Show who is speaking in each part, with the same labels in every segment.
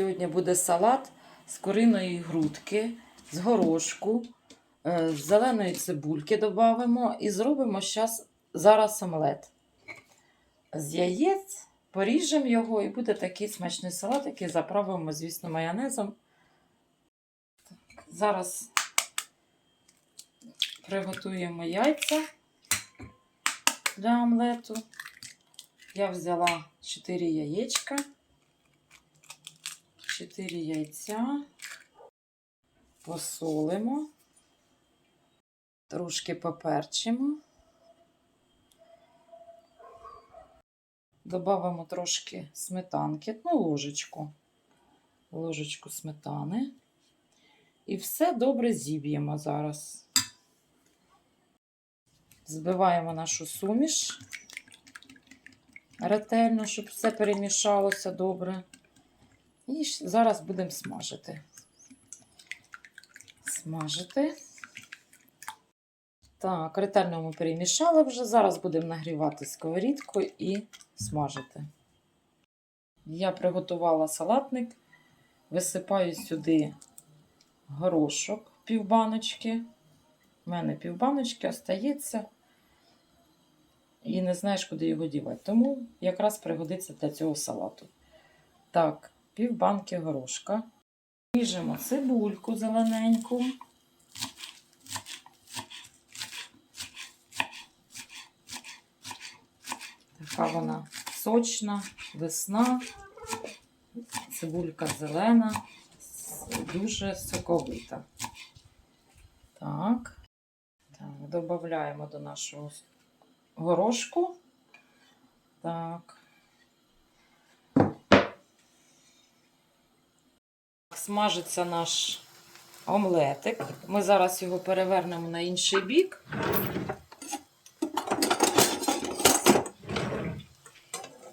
Speaker 1: Сьогодні буде салат з куриної грудки, з горошку, е, з зеленої цибульки додамо і зробимо щас, зараз омлет. З яєць поріжемо його і буде такий смачний салат, який заправимо, звісно, майонезом. Так, зараз приготуємо яйця для омлету. Я взяла 4 яєчка. 4 яйця, посолимо, трошки поперчимо, додамо трошки сметанки, ну, ложечку, ложечку сметани. І все добре зіб'ємо зараз. Збиваємо нашу суміш ретельно, щоб все перемішалося добре. І зараз будемо смажити. Смажити. Так, ретельно ми перемішали вже. Зараз будемо нагрівати сковорідку і смажити. Я приготувала салатник, висипаю сюди горошок півбаночки. У мене півбаночки остається. І не знаєш, куди його дівати. Тому якраз пригодиться для цього салату. Так, пів банки горошка. Ріжемо цибульку зелененьку. Така вона сочна, весна, цибулька зелена, дуже соковита. Так, так додаємо до нашого горошку. Так. Смажиться наш омлетик. Ми зараз його перевернемо на інший бік.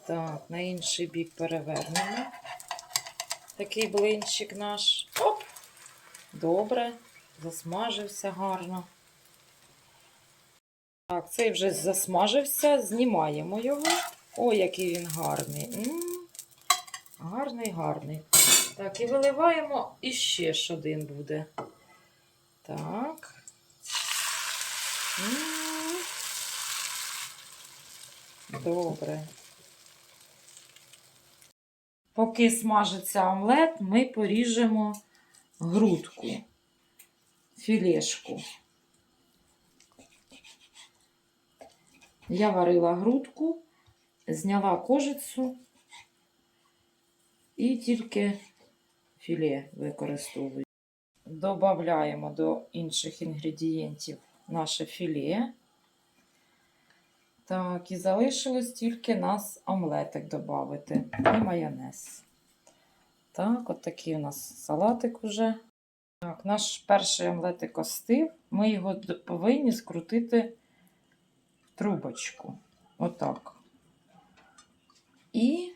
Speaker 1: Так, на інший бік перевернемо. Такий блинчик наш. Оп! Добре, засмажився гарно. Так, цей вже засмажився, знімаємо його. Ой, який він гарний. М -м -м. Гарний, гарний. Так, і виливаємо і ще ж один буде. Так. Добре. Поки смажиться омлет, ми поріжемо грудку, філешку. Я варила грудку, зняла кожицю і тільки філе використовую. Добавляємо до інших інгредієнтів наше філе. Так, і залишилось тільки нас омлетик додати і майонез. Так, от такий у нас салатик уже. Так, наш перший омлетик остив. Ми його повинні скрутити в трубочку. Отак. І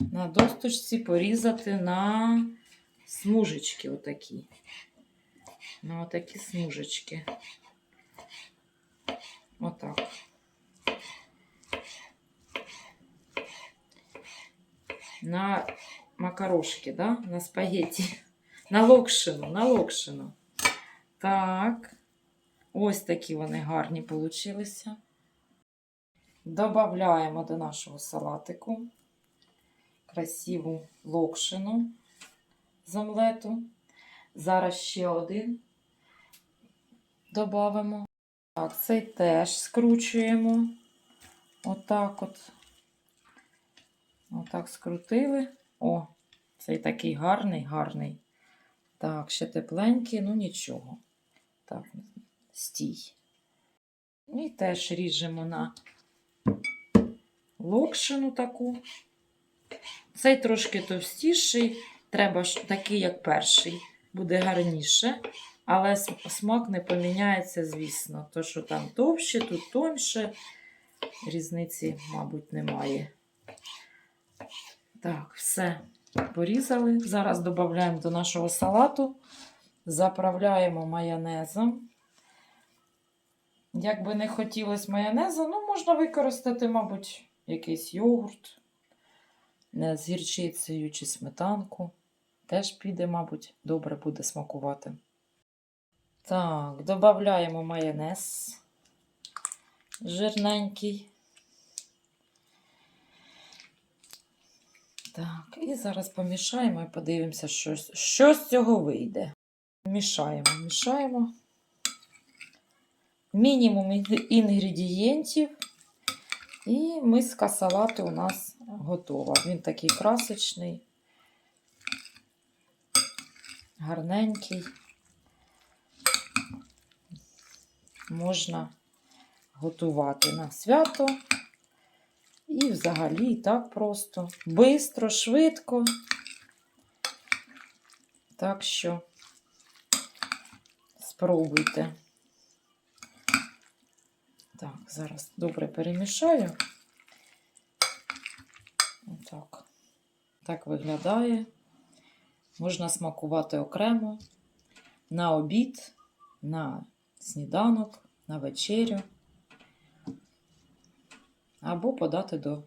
Speaker 1: на досточці порізати на смужечки отакі. На отакі смужечки. Отак. На макарошки, да? На спагетті. На локшину, на локшину. Так. Ось такі вони гарні получилися. Добавляємо до нашого салатику красиву локшину з омлету. Зараз ще один додамо. Так, цей теж скручуємо. Отак от. Отак скрутили. О, цей такий гарний, гарний. Так, ще тепленький, ну нічого. Так, стій. І теж ріжемо на локшину таку. Цей трошки товстіший, треба такий, як перший, буде гарніше, але смак не поміняється, звісно. То, що там товще, тут тоньше, різниці, мабуть, немає. Так, все порізали. Зараз додаємо до нашого салату, заправляємо майонезом. Як би не хотілося майонезу, ну, можна використати, мабуть, якийсь йогурт з гірчицею чи сметанку. Теж піде, мабуть, добре буде смакувати. Так, додаємо майонез жирненький. Так, і зараз помішаємо і подивимося, що, що з цього вийде. Мішаємо, мішаємо. Мінімум інгредієнтів. І миска салату у нас готова. Він такий красочний, гарненький. Можна готувати на свято. І взагалі так просто. Бистро, швидко. Так що спробуйте. Так, зараз добре перемішаю. Отак. Так виглядає. Можна смакувати окремо на обід, на сніданок, на вечерю. Або подати до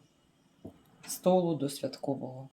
Speaker 1: столу до святкового.